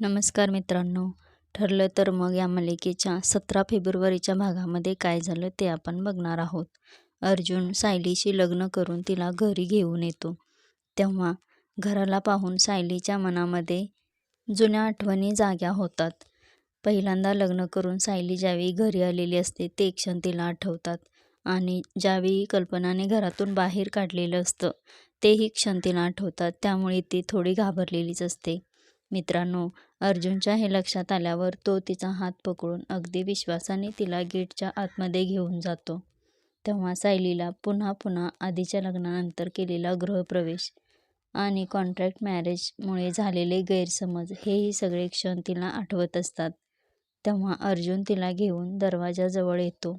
नमस्कार मित्रांनो. ठरलं तर मग या मालिकेच्या सतरा फेब्रुवारीच्या भागामध्ये काय झालं ते आपण बघणार आहोत. अर्जुन सायलीशी लग्न करून तिला घरी घेऊन येतो. तेव्हा घराला पाहून सायलीच्या मनामध्ये जुन्या आठवणी जाग्या होतात. पहिल्यांदा लग्न करून सायली ज्यावेळी घरी आलेली असते ते क्षण तिला आठवतात आणि ज्यावेळी कल्पनाने घरातून बाहेर काढलेलं असतं तेही क्षण तिला आठवतात. त्यामुळे ती थोडी घाबरलेलीच असते. मित्रांनो अर्जुनच्या हे लक्षात आल्यावर तो तिचा हात पकडून अगदी विश्वासाने तिला गेटच्या आतमध्ये घेऊन जातो. तेव्हा सायलीला पुन्हा पुन्हा आधीच्या लग्नानंतर केलेला गृहप्रवेश आणि कॉन्ट्रॅक्ट मॅरेजमुळे झालेले गैरसमज हेही सगळे क्षण तिला आठवत असतात. तेव्हा अर्जुन तिला घेऊन दरवाजाजवळ येतो.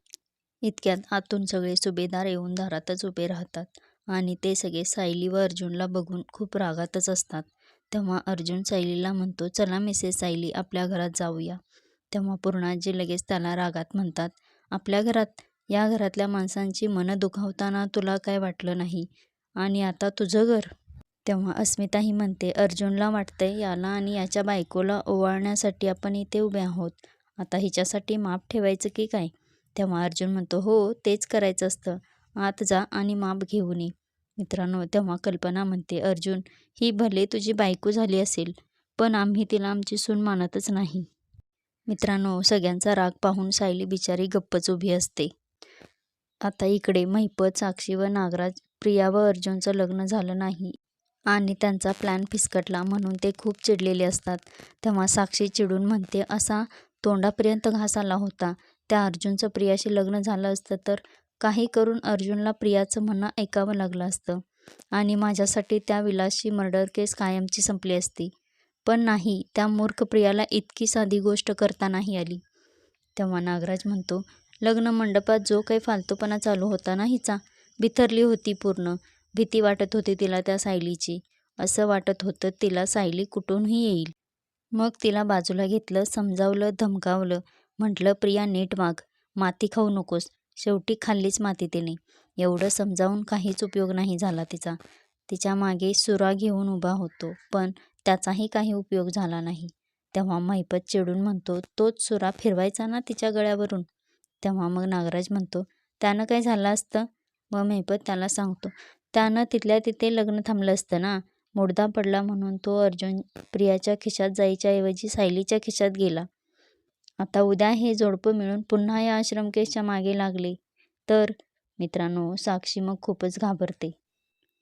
इतक्यात आतून सगळे सुभेदार येऊन दारातच उभे राहतात आणि ते सगळे सायली व अर्जुनला बघून खूप रागातच असतात. तेव्हा अर्जुन सायलीला म्हणतो चला मिसेस सायली आपल्या घरात जाऊया. तेव्हा पूर्णाजी लगेच त्याला रागात म्हणतात आपल्या घरात या घरातल्या माणसांची मनं दुखावताना तुला काय वाटलं नाही? आणि आता तुझं घर? तेव्हा अस्मिताही म्हणते अर्जुनला वाटतंय याला आणि याच्या बायकोला ओवाळण्यासाठी आपण इथे उभे आहोत. आता हिच्यासाठी माप ठेवायचं की काय? तेव्हा अर्जुन म्हणतो हो तेच करायचं असतं. आत जा आणि माप घेऊन ये. मित्रांनो तेव्हा कल्पना म्हणते अर्जुन ही भले तुझी बायको झाली असेल पण आम्ही तिला आमची सून मानतच नाही. मित्रांनो सगळ्यांचा राग पाहून सायली बिचारी गप्पच उभी असते. आता इकडे महिपत साक्षी व नागराज प्रिया व अर्जुनचं लग्न झालं नाही आणि त्यांचा प्लॅन फिसकटला म्हणून ते खूप चिडलेले असतात. तेव्हा साक्षी चिडून म्हणते असा तोंडापर्यंत घास आला होता. त्या अर्जुनचं प्रियाशी लग्न झालं असतं तर काही करून अर्जुनला प्रियाचं म्हणणं ऐकावं लागलं असतं. आणि माझ्यासाठी त्या विलासची मर्डर केस कायमची संपली असती. पण नाही त्या मूर्ख प्रियाला इतकी साधी गोष्ट करता नाही आली. तेव्हा नागराज म्हणतो लग्न मंडपात जो काही फालतूपणा चालू होता ना हिचा बिथरली होती पूर्ण. भीती वाटत होती तिला त्या सायलीची. असं वाटत होतं तिला सायली कुठूनही येईल. मग तिला बाजूला घेतलं समजावलं धमकावलं. म्हटलं प्रिया नीट वाघ माती खाऊ नकोस. शेवटी खाल्लीच माती तिने. एवढं समजावून काहीच उपयोग नाही झाला तिचा. तिच्यामागे सुरा घेऊन उभा होतो पण त्याचाही काही उपयोग झाला नाही. तेव्हा महिपत चिडून म्हणतो तोच सुरा फिरवायचा ना तिच्या गळ्यावरून? तेव्हा मग नागराज म्हणतो त्यानं काय झालं असतं? मग महिपत त्याला सांगतो त्यानं तिथल्या तिथे लग्न थांबलं असतं ना? मुडदा पडला म्हणून तो अर्जुन प्रियाच्या खिशात जायच्या ऐवजी सायलीच्या खिशात गेला. आता उद्या हे जोडपं मिळून पुन्हा या आश्रमकेशच्या मागे लागले. तर मित्रांनो साक्षी मग खूपच घाबरते.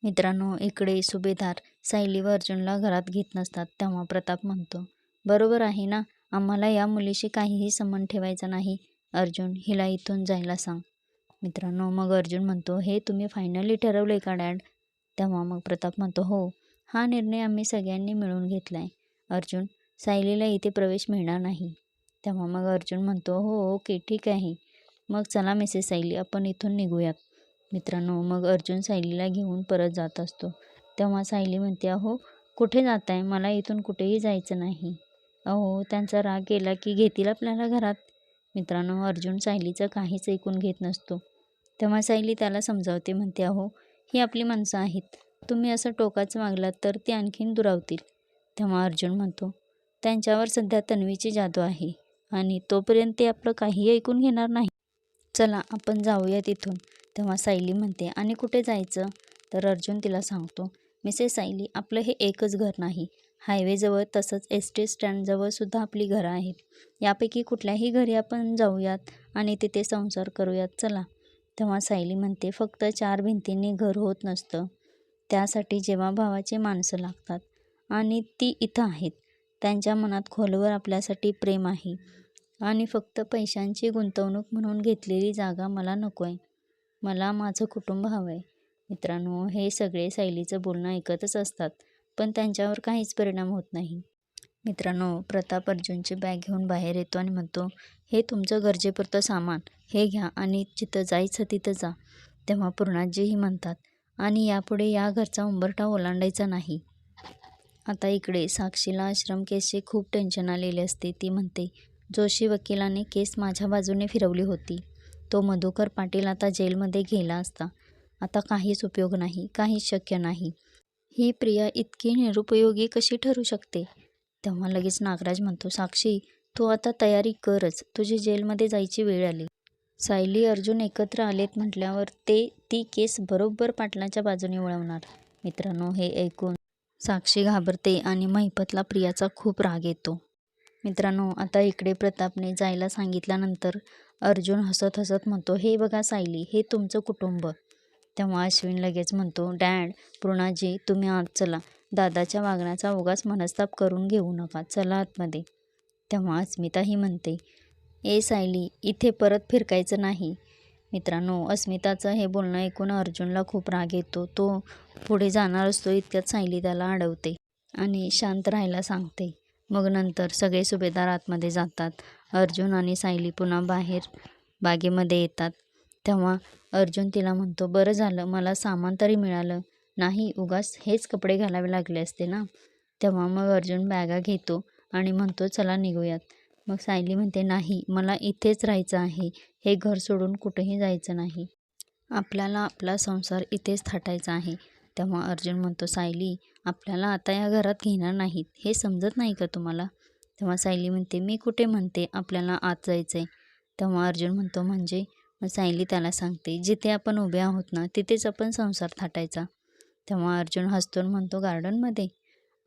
मित्रांनो इकडे सुभेदार सायली व अर्जुनला घरात घेत नसतात तेव्हा प्रताप म्हणतो बरोबर आहे ना? आम्हाला या मुलीशी काहीही संबंध ठेवायचा नाही. अर्जुन हिला इथून जायला सांग. मित्रांनो मग अर्जुन म्हणतो हे तुम्ही फायनली ठरवलं का डॅड? तेव्हा मग प्रताप म्हणतो हो हा निर्णय आम्ही सगळ्यांनी मिळून घेतला आहे अर्जुन सायलीला इथे प्रवेश मिळणार नाही. तेव्हा मग अर्जुन म्हणतो हो ओके ठीक आहे. मग चला मिसेस सायली आपण इथून निघूयात. मित्रांनो मग अर्जुन सायलीला घेऊन परत जात असतो. तेव्हा सायली म्हणते अहो कुठे जात आहे मला इथून कुठेही जायचं नाही. अहो त्यांचा राग गेला की घेतील आपल्याला घरात? मित्रांनो अर्जुन सायलीचं काहीच ऐकून घेत नसतो. तेव्हा सायली त्याला समजावते म्हणते अहो ही आपली माणसं आहेत. तुम्ही असं टोकाचं मागलात तर ते आणखीन दुरावतील. तेव्हा अर्जुन म्हणतो त्यांच्यावर सध्या तन्वीची जादू आहे. आणि तोपर्यंत ते आपलं काही ऐकून घेणार नाही. चला आपण जाऊया तिथून. तेव्हा सायली म्हणते आणि कुठे जायचं? तर अर्जुन तिला सांगतो मिसेस सायली आपलं हे एकच घर नाही. हायवेजवळ तसंच एस टी स्टँडजवळसुद्धा आपली घरं आहेत. यापैकी कुठल्याही घरी आपण जाऊयात आणि तिथे संसार करूयात. चला. तेव्हा सायली म्हणते फक्त चार भिंतींनी घर होत नसतं. त्यासाठी जेव्हा भावाचे माणसं लागतात आणि ती इथं आहेत त्यांच्या मनात खोलवर आपल्यासाठी प्रेम आहे. आणि फक्त पैशांची गुंतवणूक म्हणून घेतलेली जागा मला नको आहे मला माझं कुटुंब हवं आहे मित्रांनो हे सगळे सायलीचं बोलणं ऐकतच असतात पण त्यांच्यावर काहीच परिणाम होत नाही. मित्रांनो प्रताप अर्जुनची बॅग घेऊन बाहेर येतो आणि म्हणतो हे तुमचं गरजेपुरतं सामान हे घ्या आणि जिथं जायचं तिथं जा. तेव्हा पूर्णाजीही म्हणतात आणि यापुढे या घरचा उंबरठा ओलांडायचा नाही. आता इकडे साक्षीला आश्रम केसचे खूप टेन्शन आलेले असते. ती म्हणते जोशी वकिलाने केस माझ्या बाजूने फिरवली होती. तो मधुकर पाटील आता जेलमध्ये गेला असता. आता काहीच उपयोग नाही काहीच शक्य नाही. ही प्रिया इतकी निरुपयोगी कशी ठरू शकते? तेव्हा लगेच नागराज म्हणतो साक्षी तू आता तयारी करच. तुझी जेलमध्ये जायची वेळ आली. सायली अर्जुन एकत्र आलेत म्हटल्यावर ते ती केस बरोबर पाटलाच्या बाजूने वळवणार. मित्रांनो हे ऐकून साक्षी घाबरते आणि महिपतला प्रियाचा खूप राग येतो. मित्रांनो आता इकडे प्रतापने जायला सांगितल्यानंतर अर्जुन हसत हसत म्हणतो हे बघा सायली हे तुमचं कुटुंब. तेव्हा अश्विन लगेच म्हणतो डॅड पूर्णाजी तुम्ही आत चला. दादाच्या वागण्याचा उगाच मनस्ताप करून घेऊ नका. चला आतमध्ये. तेव्हा अस्मिताही म्हणते ए सायली इथे परत फिरकायचं नाही. मित्रांनो अस्मिताचं हे बोलणं ऐकून अर्जुनला खूप राग येतो. तो पुढे जाणार असतो इतक्यात सायली त्याला अडवते आणि शांत राहायला सांगते. मग नंतर सगळे सुभेदार आतमध्ये जातात. अर्जुन आणि सायली पुन्हा बाहेर बागेमध्ये येतात. तेव्हा अर्जुन तिला म्हणतो बरं झालं मला सामान तरी मिळालं. नाही उगाच हेच कपडे घालावे लागले असते ना? तेव्हा मग अर्जुन बॅगा घेतो आणि म्हणतो चला निघूयात. मग सायली म्हणते नाही मला इथेच राहायचं आहे. हे घर सोडून कुठेही जायचं नाही. आपल्याला आपला संसार इथेच थाटायचा आहे. तेव्हा अर्जुन म्हणतो सायली आपल्याला आता या घरात घेणार नाहीत. हे समजत नाही का तुम्हाला? तेव्हा सायली म्हणते मी कुठे म्हणते? आपल्याला आत जायचं आहे तेव्हा अर्जुन म्हणतो म्हणजे? मग सायली त्याला सांगते जिथे आपण उभे आहोत ना तिथेच आपण संसार थाटायचा. तेव्हा अर्जुन हसतो म्हणतो गार्डनमध्ये?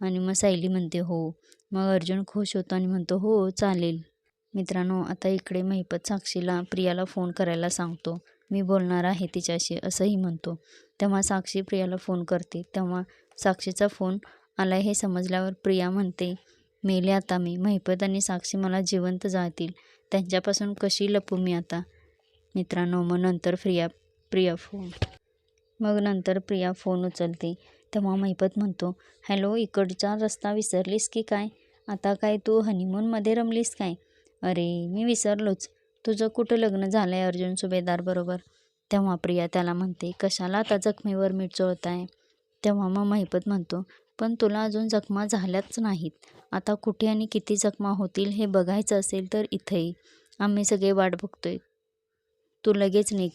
आणि मग सायली म्हणते हो. मग अर्जुन खुश होतो आणि म्हणतो हो चालेल. मित्रांनो आता इकडे महिपत साक्षीला प्रियाला फोन करायला सांगतो. मी बोलणार आहे तिच्याशी असंही म्हणतो. तेव्हा साक्षी प्रियाला फोन करते. तेव्हा साक्षीचा फोन आला हे समजल्यावर प्रिया म्हणते मेले आता मी. महिपत आणि साक्षी मला जिवंत जातील. त्यांच्यापासून कशी लपू मी आता? मित्रांनो मग नंतर प्रिया प्रिया फोन मग नंतर प्रिया फोन उचलते. तेव्हा महिपत म्हणतो हॅलो इकडचा रस्ता विसरलीस की काय? आता काय तू हनीमूनमध्ये रमलीस काय? अरे मी विसरलोच. तुझं कुठं लग्न झालं आहे अर्जुन सुभेदारबरोबर तेव्हा प्रिया त्याला म्हणते कशाला आता जखमीवर मीठ चोळत आहे तेव्हा मग महिपत म्हणतो पण तुला अजून जखमा झाल्याच नाहीत. आता कुठे आणि किती जखमा होतील हे बघायचं असेल तर इथेही. आम्ही सगळे वाट बघतोय. तू लगेच निघ.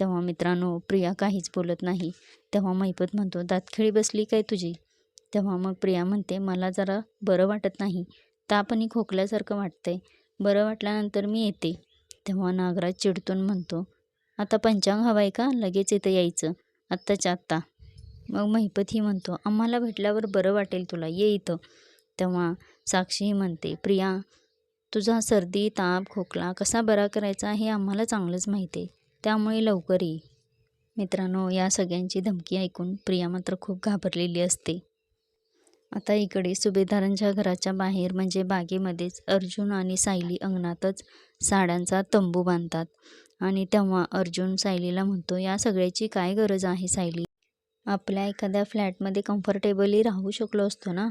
तेव्हा मित्रांनो प्रिया काहीच बोलत नाही. तेव्हा महिपत म्हणतो दातखिळी बसली काय तुझी? तेव्हा मग प्रिया म्हणते मला जरा बरं वाटत नाही. ताप आणि खोकल्यासारखं वाटतंय. बरं वाटल्यानंतर मी येते. तेव्हा नागराज चिडतून म्हणतो आता पंचांग हवं आहे का? लगेच इथं यायचं. आत्ताच्या आत्ता. मग महिपतही म्हणतो आम्हाला भेटल्यावर बरं वाटेल तुला. ये इथं. तेव्हा साक्षीही म्हणते प्रिया तुझा सर्दी ताप खोकला कसा बरा करायचा हे आम्हाला चांगलंच माहिती आहे. त्यामुळे लवकर ये मित्रांनो या सगळ्यांची धमकी ऐकून प्रिया मात्र खूप घाबरलेली असते. आता इकडे सुभेदारांच्या घराच्या बाहेर म्हणजे बागेमध्येच अर्जुन आणि सायली अंगणातच साड्यांचा तंबू बांधतात. आणि तेव्हा अर्जुन सायलीला म्हणतो या सगळ्याची काय गरज आहे सायली? आपल्या एखाद्या फ्लॅटमध्ये कम्फर्टेबली राहू शकलो असतो ना?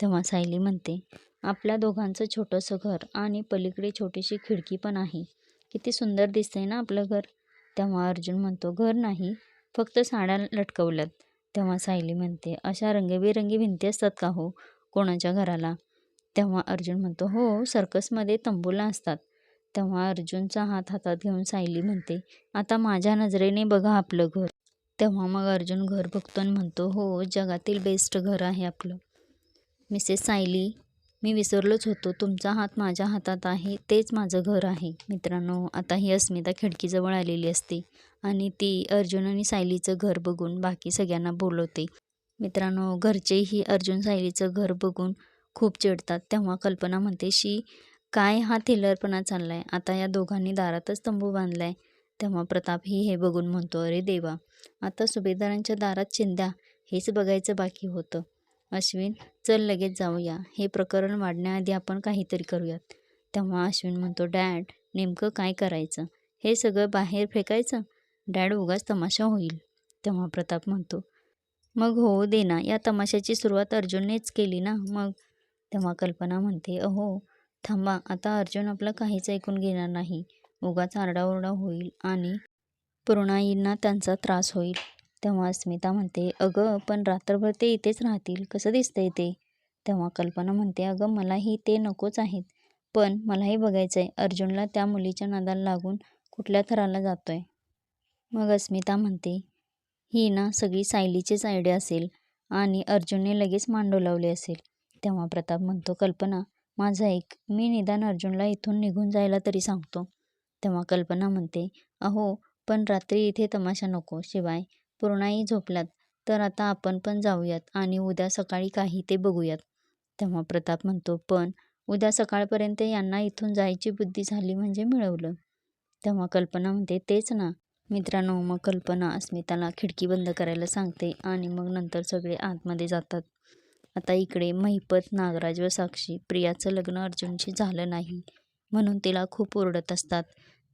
तेव्हा सायली म्हणते आपल्या दोघांचं छोटंसं घर आणि पलीकडे छोटीशी खिडकी पण आहे. किती सुंदर दिसतंय ना आपलं घर. तेव्हा अर्जुन म्हणतो घर नाही फक्त साड्या लटकवल्यात. तेव्हा सायली म्हणते अशा रंगीबेरंगी भिंती असतात का हो कोणाच्या घराला? तेव्हा अर्जुन म्हणतो हो सर्कसमध्ये तंबूला असतात. तेव्हा अर्जुनचा हात हातात घेऊन सायली म्हणते आता माझ्या नजरेने बघा आपलं घर. तेव्हा मग अर्जुन घर बघतो आणि म्हणतो हो जगातील बेस्ट घर आहे आपलं. मिसेस सायली मी विसरलोच होतो. तुमचा हात माझ्या हातात आहे. तेच माझं घर आहे. मित्रांनो आता ही अस्मिता खिडकीजवळ आलेली असते आणि ती अर्जुन आणि सायलीचं घर बघून बाकी सगळ्यांना बोलवते. मित्रांनो घरचेही अर्जुन सायलीचं घर बघून खूप चिडतात. तेव्हा कल्पना म्हणते शी काय हा थिलरपणा चालला आहे आता या दोघांनी दारातच तंबू बांधला आहे तेव्हा प्रतापही हे बघून म्हणतो अरे देवा आता सुभेदारांच्या दारात चिंद्या हेच बघायचं बाकी होतं. अश्विन चल लगेच जाऊया. हे प्रकरण वाढण्याआधी आपण काहीतरी करूयात. तेव्हा अश्विन म्हणतो डॅड नेमकं काय करायचं? हे सगळं बाहेर फेकायचं? डॅड उगाच तमाशा होईल. तेव्हा प्रताप म्हणतो मग हो दे ना. या तमाशाची सुरुवात अर्जुननेच केली ना मग? तेव्हा कल्पना म्हणते अहो थांबा. आता अर्जुन आपलं काहीच ऐकून घेणार नाही. उगाच आरडाओरडा होईल आणि पूर्णाईंना त्यांचा त्रास होईल. तेव्हा अस्मिता म्हणते अगं पण रात्रभर ते इथेच राहतील. कसं दिसतंय ते? तेव्हा कल्पना म्हणते अगं मलाही ते नकोच आहेत. पण मलाही बघायचं आहे अर्जुनला त्या मुलीच्या नादाला लागून कुठल्या थराला जातोय. मग अस्मिता म्हणते ही ना सगळी सायलीचीच आयडिया असेल आणि अर्जुनने लगेच मान डोलावली असेल. तेव्हा प्रताप म्हणतो कल्पना माझं ऐक. मी निदान अर्जुनला इथून निघून जायला तरी सांगतो. तेव्हा कल्पना म्हणते अहो पण रात्री इथे तमाशा नको. शिवाय पूर्णाई झोपल्यात तर आता आपण पण जाऊयात आणि उद्या सकाळी काही ते बघूयात. तेव्हा प्रताप म्हणतो पण उद्या सकाळपर्यंत यांना इथून जायची बुद्धी झाली म्हणजे मिळवलं. तेव्हा कल्पना म्हणते तेच ना. मित्रांनो मग कल्पना अस्मिताला खिडकी बंद करायला सांगते आणि मग नंतर सगळे आतमध्ये जातात. आता इकडे महिपत नागराज व साक्षी प्रियाचं लग्न अर्जुनशी झालं नाही म्हणून तिला खूप ओरडत असतात.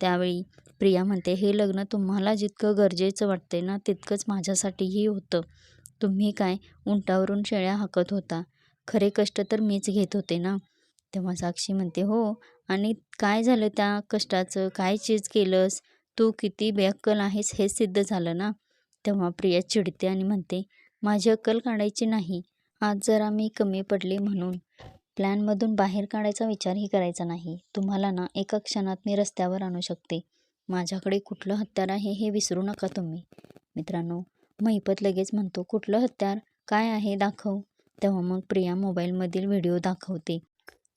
त्यावेळी प्रिया म्हणते हे लग्न तुम्हाला जितकं गरजेचं वाटते ना तितकंच माझ्यासाठीही होतं. तुम्ही काय उंटावरून शेळ्या हाकत होता? खरे कष्ट तर मीच घेत होते ना? तेव्हा साक्षी म्हणते हो. आणि काय झालं त्या कष्टाचं? काय चीज केलंस? तू किती बेअक्कल आहेस हे सिद्ध झालं ना? तेव्हा प्रिया चिडते आणि म्हणते माझी अक्कल काढायची नाही. आज जरा मी कमी पडले म्हणून. प्लॅनमधून बाहेर काढायचा विचारही करायचा नाही. तुम्हाला ना एका क्षणात मी रस्त्यावर आणू शकते. माझ्याकडे कुठलं हत्यार आहे हे विसरू नका तुम्ही. मित्रांनो महिपत लगेच म्हणतो कुठलं हत्यार? काय आहे? दाखव. तेव्हा मग प्रिया मोबाईलमधील व्हिडिओ दाखवते.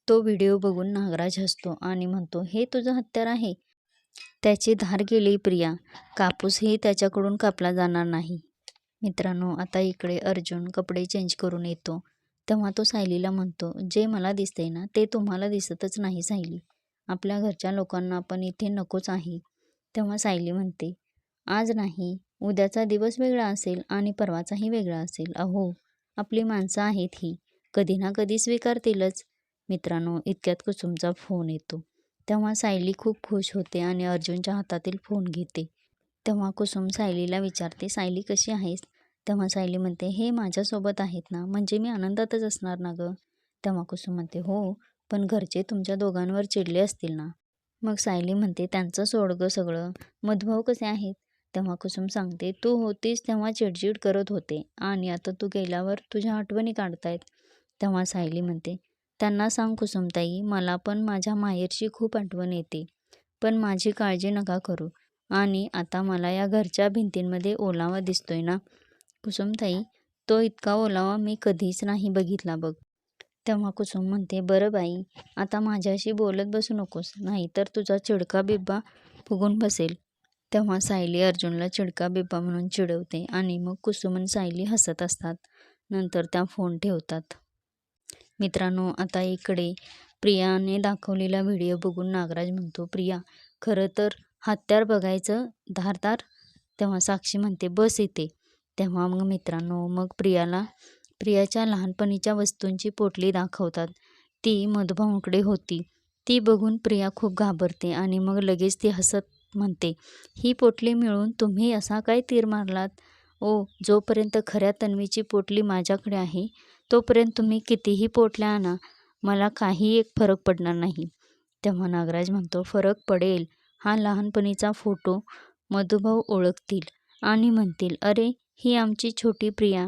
तो व्हिडिओ बघून नागराज हसतो आणि म्हणतो हे तुझं हत्यार आहे. त्याची धार गेली प्रिया. कापूसही त्याच्याकडून कापला जाणार नाही. मित्रांनो आता इकडे अर्जुन कपडे चेंज करून येतो. तेव्हा तो सायलीला म्हणतो जे मला दिसते ना ते तुम्हाला दिसतच नाही सायली. आपल्या घरच्या लोकांना आपण इथे नकोच आहे. तेव्हा सायली म्हणते आज नाही उद्याचा दिवस वेगळा असेल आणि परवाचाही वेगळा असेल. अहो आपली माणसं आहेत ही. कधी ना कधी स्वीकारतीलच. मित्रांनो इतक्यात कुसुमचा फोन येतो. तेव्हा सायली खूप खुश होते आणि अर्जुनच्या हातातील फोन घेते. तेव्हा कुसुम सायलीला विचारते सायली कशी आहेस? तेव्हा सायली म्हणते हे माझ्यासोबत आहेत ना म्हणजे मी आनंदातच असणार ना गं? तेव्हा कुसुम म्हणते हो पण घरचे तुमच्या दोघांवर चिडले असतील ना. मग सायली म्हणते त्यांचं सोड गं सगळं मधुभाव कसे आहेत? तेव्हा कुसुम सांगते तू होतीस तेव्हा चिडचिड करत होते आणि आता तू गेल्यावर तुझ्या आठवणी काढतायत. तेव्हा सायली म्हणते त्यांना सांग कुसुमताई मला पण माझ्या माहेरची खूप आठवण येते पण माझी काळजी नका करू आणि आता मला या घरच्या भिंतींमध्ये ओलावा दिसतोय ना कुसुमताई तो इतका ओलावा मी कधीच नाही बघितला बघ. तेव्हा कुसुम म्हणते बरं बाई आता माझ्याशी बोलत बसू नकोस नाही तर तुझा चिडका बिब्बा फुगून बसेल. तेव्हा सायली अर्जुनला चिडका बिब्बा म्हणून चिडवते आणि मग कुसुम आणि सायली हसत असतात. नंतर त्या फोन ठेवतात. मित्रांनो आता इकडे प्रियाने दाखवलेला व्हिडिओ बघून नागराज म्हणतो प्रिया खरं तर हत्यार बघायचं धारदार? तेव्हा साक्षी म्हणते बस येते तेव्हा मग मित्रांनो मग प्रियाला प्रियाच्या लहानपणीच्या वस्तूंची पोटली दाखवतात. ती मधुभाऊंकडे होती. ती बघून प्रिया खूप घाबरते आणि मग लगेच ती हसत म्हणते ही पोटली मिळून तुम्ही असा काय तीर मारलात? ओ जोपर्यंत खऱ्या तन्वीची पोटली माझ्याकडे आहे तोपर्यंत तुम्ही कितीही पोटल्या आणा मला काही एक फरक पडणार नाही. तेव्हा नागराज म्हणतो फरक पडेल. हा लहानपणीचा फोटो मधुभाऊ ओळखतील आणि म्हणतील अरे ही आमची छोटी प्रिया.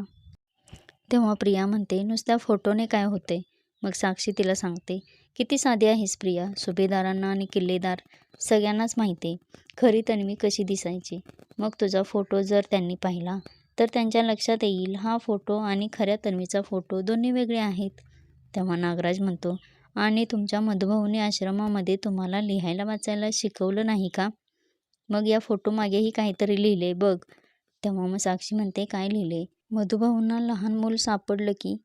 तेव्हा प्रिया म्हणते नुसत्या फोटोने काय होते मग साक्षी तिला सांगते किती साधी आहेस प्रिया सुभेदारांना आणि किल्लेदार सगळ्यांनाच माहिती आहे. खरी तन्वी कशी दिसायची? मग तुझा फोटो जर त्यांनी पाहिला तर त्यांच्या लक्षात येईल हा फोटो आणि खऱ्या तन्वीचा फोटो दोन्ही वेगळे आहेत. तेव्हा नागराज म्हणतो आणि तुमच्या मधुभाऊने आश्रमामध्ये तुम्हाला लिहायला वाचायला शिकवलं नाही का? मग या फोटोमागेही काहीतरी लिहिले बघ. तेव्हा मग साक्षी म्हणते काय लिहिले? मधुभाऊंना लहान मूल सापडलं की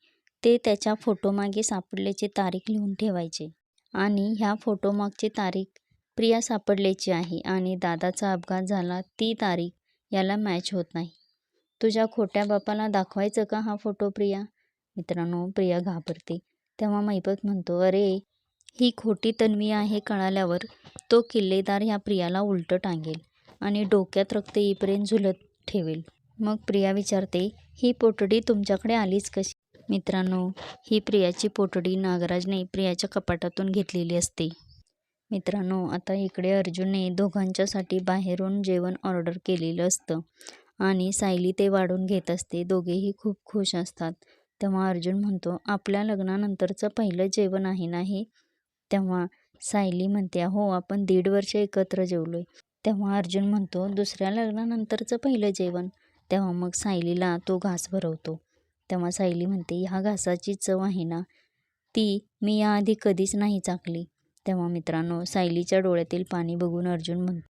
ते त्याच्या फोटोमागे सापडल्याची तारीख लिहून ठेवायचे. आणि ह्या फोटोमागची तारीख प्रिया सापडल्याची आहे आणि दादाचा अपघात झाला ती तारीख याला मॅच होत नाही. तुझ्या खोट्या बापाला दाखवायचं का हा फोटो प्रिया? मित्रांनो प्रिया घाबरते. तेव्हा मैपत म्हणतो अरे ही खोटी तन्वी आहे कळाल्यावर तो किल्लेदार ह्या प्रियाला उलटं टांगेल आणि डोक्यात रक्त येईपर्यंत झुलत ठेवेल. मग प्रिया विचारते ही पोटडी तुमच्याकडे आलीच कशी? मित्रांनो ही प्रियाची पोटडी नागराजने प्रियाच्या कपाटातून घेतलेली असते. मित्रांनो आता इकडे अर्जुनने दोघांच्यासाठी बाहेरून जेवण ऑर्डर केलेलं असतं आणि सायली ते वाढून घेत असते. दोघेही खूप खुश असतात. तेव्हा अर्जुन म्हणतो आपल्या लग्नानंतरचं पहिलं जेवण आहे ना हे तेव्हा सायली म्हणते हो आपण दीड वर्ष एकत्र जेवलो आहे तेव्हा अर्जुन म्हणतो दुसऱ्या लग्नानंतरचं पहिलं जेवण. तेव्हा मग सायलीला तो घास भरवतो. तेव्हा सायली म्हणते ह्या घासाची चव आहे ना ती मी याआधी कधीच नाही चाकली. तेव्हा मित्रांनो सायलीच्या डोळ्यातील पाणी बघून अर्जुन म्हणतो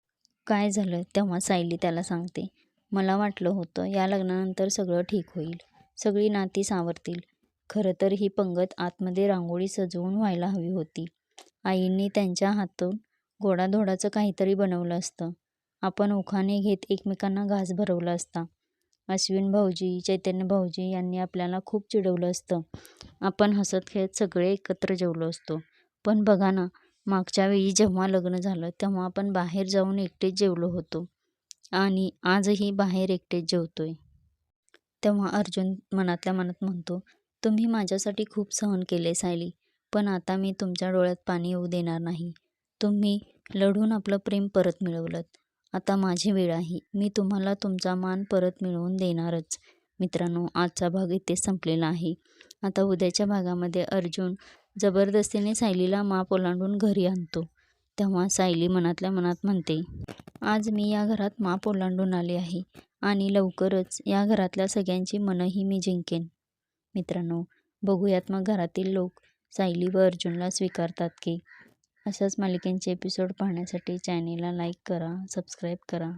काय झालं? तेव्हा सायली त्याला सांगते मला वाटलं होतं या लग्नानंतर सगळं ठीक होईल. सगळी नाती सावरतील. खरं तर ही पंगत आतमध्ये रांगोळी सजवून व्हायला हवी होती. आईंनी त्यांच्या हातून गोडाधोडाचं काहीतरी बनवलं असतं. आपण उखाणे घेत एकमेकांना घास भरवला असता. अश्विन भाऊजी चैतन्य भाऊजी यांनी आपल्याला खूप चिडवलं असतं. आपण हसत खेळत सगळे एकत्र जेवलो असतो. पण बघा ना मागच्या वेळी जेव्हा लग्न झालं तेव्हा आपण बाहेर जाऊन एकटेच जेवलो होतो. आणि आजही बाहेर एकटेच जेवतोय. तेव्हा अर्जुन मनातल्या मनात म्हणतो तुम्ही माझ्यासाठी खूप सहन केले सायली. पण आता मी तुमच्या डोळ्यात पाणी येऊ देणार नाही. तुम्ही लढून आपलं प्रेम परत मिळवलं आता माझी वेळ आहे. मी तुम्हाला तुमचा मान परत मिळवून देणारच. मित्रांनो आजचा भाग इथे संपलेला आहे. आता उद्याच्या भागामध्ये अर्जुन जबरदस्तीने सायलीला माप ओलांडून घरी आणतो. तेव्हा सायली मनातल्या मनात म्हणते आज मी या घरात माप ओलांडून आले आहे आणि लवकरच या घरातल्या सगळ्यांची मनही मी जिंकेन. मित्रांनो बघूयात मग घरातील लोक सायली व अर्जुनला स्वीकारतात की अशाच मालिकांचे एपिसोड पाहण्यासाठी चॅनेलला लाईक करा सबस्क्राईब करा.